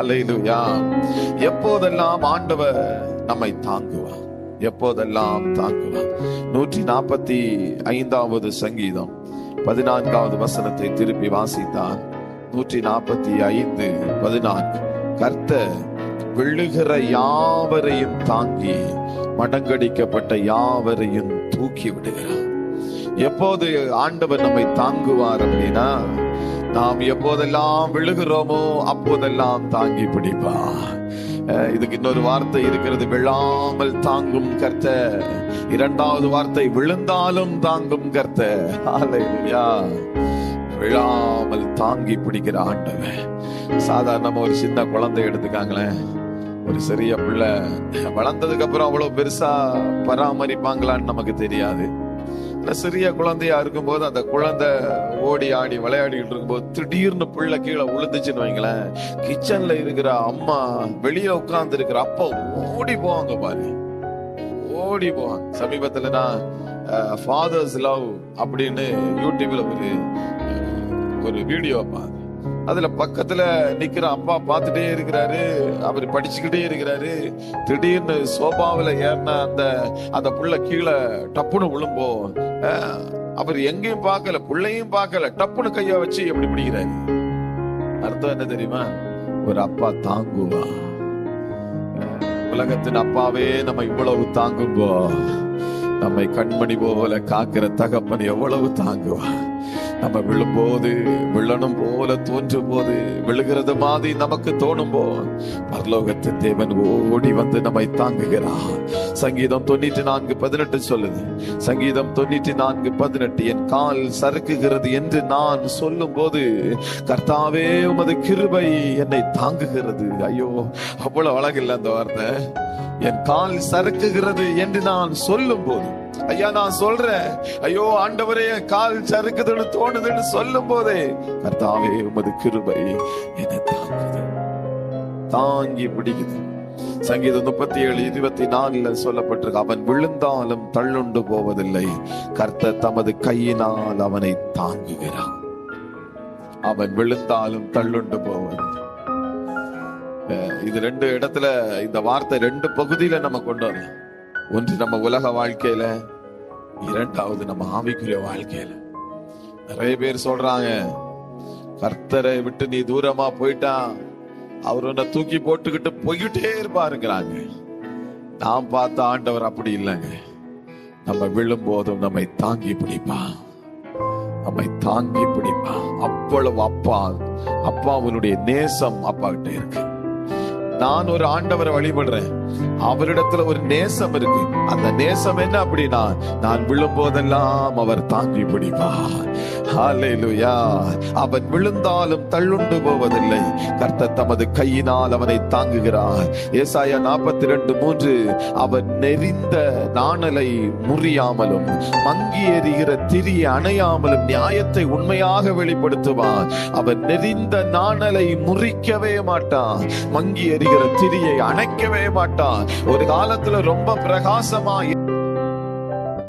அல்லேலூயா எப்போதெல்லாம் ஆண்டவர் நம்மை தாங்குவார்? எப்போதெல்லாம் தாங்குவார்? நூற்றி நாற்பத்தி ஐந்தாவது சங்கீதம் பதினான்காவது வசனத்தை திருப்பி வாசித்தான். நூற்றி நாற்பத்தி ஐந்து பதினான்கு. கர்த்த விழுகிற யாவரையும் தாங்கி மடங்கடிக்கப்பட்ட யாவரையும் தூக்கி விடுகிறார். எப்போது ஆண்டவர் நம்மை தாங்குவார் அப்படின்னா நாம் எப்போதெல்லாம் விழுகிறோமோ அப்போதெல்லாம் தாங்கி பிடிப்பா இதுக்கு இன்னொரு வார்த்தை இருக்கிறது. விழாமல் தாங்கும் கர்த்த இரண்டாவது வார்த்தை விழுந்தாலும் தாங்கும் கர்த்த விழாமல் தாங்கி பிடிக்கிற ஆண்டவன் சாதாரணமா ஒரு சின்ன குழந்தை எடுத்துக்காங்களேன். ஒரு சிறிய பிள்ளை. வளர்ந்ததுக்கு அப்புறம் அவ்வளவு பெருசா பராமரிப்பாங்களான்னு நமக்கு தெரியாது. சிறிய குழந்தையா இருக்கும்போது அந்த குழந்தை ஓடி ஆடி விளையாடிட்டு இருக்கும்போது திடீர்னு பிள்ளை கீழே விழுந்துச்சுன்னு வைங்களேன். கிச்சன்ல இருக்கிற அம்மா வெளியே உட்கார்ந்து இருக்கிற அப்பா ஓடி போவாங்க பாரு. ஓடி போவாங்க. சமீபத்துல நான் ஃபாதர்ஸ் லவ் அப்படின்னு யூடியூப்ல ஒரு ஒரு வீடியோ பார்த்தேன் அதுல பக்கத்துல நிக்கிற அப்பா பார்த்துட்டே இருக்கிறாரு. அவர் படிச்சுக்கிட்டே இருக்கிறாரு. திடீர்னு சோபாவில ஏறின அந்த அந்த புள்ள கீழே டப்புன்னு விழும்போ அவர் எங்கேயும் பார்க்கல புள்ளையும் பார்க்கல டப்புன்னு கைய வச்சு எப்படி பிடிக்கிறாரு? அர்த்தம் என்ன தெரியுமா? ஒரு அப்பா தாங்குவா. உலகத்தின் அப்பாவே நம்ம இவ்வளவு தாங்கும்போ. நம்மை கண்மணி போல காக்கிற தகப்பன் எவ்வளவு தாங்குவான் நம்ம விழும்போது விழணும் போல தோன்றும் போது விழுகிறது மாதிரி நமக்கு தோணும் போ தேவன் ஓடி வந்து நம்மை தாங்குகிறார். சங்கீதம் தொண்ணூற்றி நான்கு பதினெட்டு சொல்லுது. சங்கீதம் தொண்ணூற்றி நான்கு பதினெட்டு என் கால் சறுக்குகிறது என்று நான் சொல்லும் போது கர்த்தாவே உமது கிருபை என்னை தாங்குகிறது. ஐயோ அவ்வளவு அழகில்லை அந்த வார்த்தை. என் கால் சறுக்குகிறது என்று நான் சொல்லும் போது ஐயா நான் சொல்றேன். ஐயோ ஆண்டவரே கால் சறுக்குதுன்னு தோணுதுன்னு சொல்லும் போதே கர்த்தாவே உமது கிருபை என்னை தாங்குது. தாங்கி பிடிக்குது. சங்கீதம் முப்பத்தி ஏழு இருபத்தி நாலுல சொல்லப்பட்டிருக்கு அவன் விழுந்தாலும் தள்ளுண்டு போவதில்லை. கர்த்தர் தமது கையினால் அவனை தாங்குகிறான் அவன் விழுந்தாலும் தள்ளுண்டு போவதில்லை. இது ரெண்டு இடத்துல இந்த வார்த்தை ரெண்டு பகுதியில நம்ம கொண்டு வரலாம். ஒன்று நம்ம உலக வாழ்க்கையில இரண்டாவது நம்ம ஆவிக்குரிய வாழ்க்கையில. நிறைய பேர் சொல்றாங்க கர்த்தரை விட்டு நீ தூரமா போயிட்டா அவர் உன்னை தூக்கி போட்டுக்கிட்டு போய்கிட்டே இருப்பாருங்கிறாங்க. நாம் பார்த்த ஆண்டவர் அப்படி இல்லைங்க. நம்ம விழும் போதும் நம்மை தாங்கி பிடிப்பா நம்மை தாங்கி பிடிப்பா அவ்வளவு அப்பா அப்பாவுடைய நேசம் அப்பா கிட்ட இருக்கு. நான் ஒரு ஆண்டவரை வழிபடுறேன். அவரிடத்துல ஒரு நேசம் இருக்கு. அந்த நேசம் என்ன அப்படின்னா நான் விழும்போதெல்லாம் அவர் தாங்கி பிடிப்பார் அவன் விழுந்தாலும் தள்ளுண்டு போவதில்லை. கர்த்த தமது கையினால் அவனை தாங்குகிறார். ஏசாயா நாற்பத்தி ரெண்டு மூன்று அவன் நெறிந்த நாணலை முறியாமலும் மங்கி எறிகிற திரியை அணையாமலும் நியாயத்தை உண்மையாக வெளிப்படுத்துவான் அவன் நெறிந்த நாணலை முறிக்கவே மாட்டான். மங்கி எறிகிற திரியை அணைக்கவே மாட்டான். ஒரு காலத்துல ரொம்ப பிரகாசமா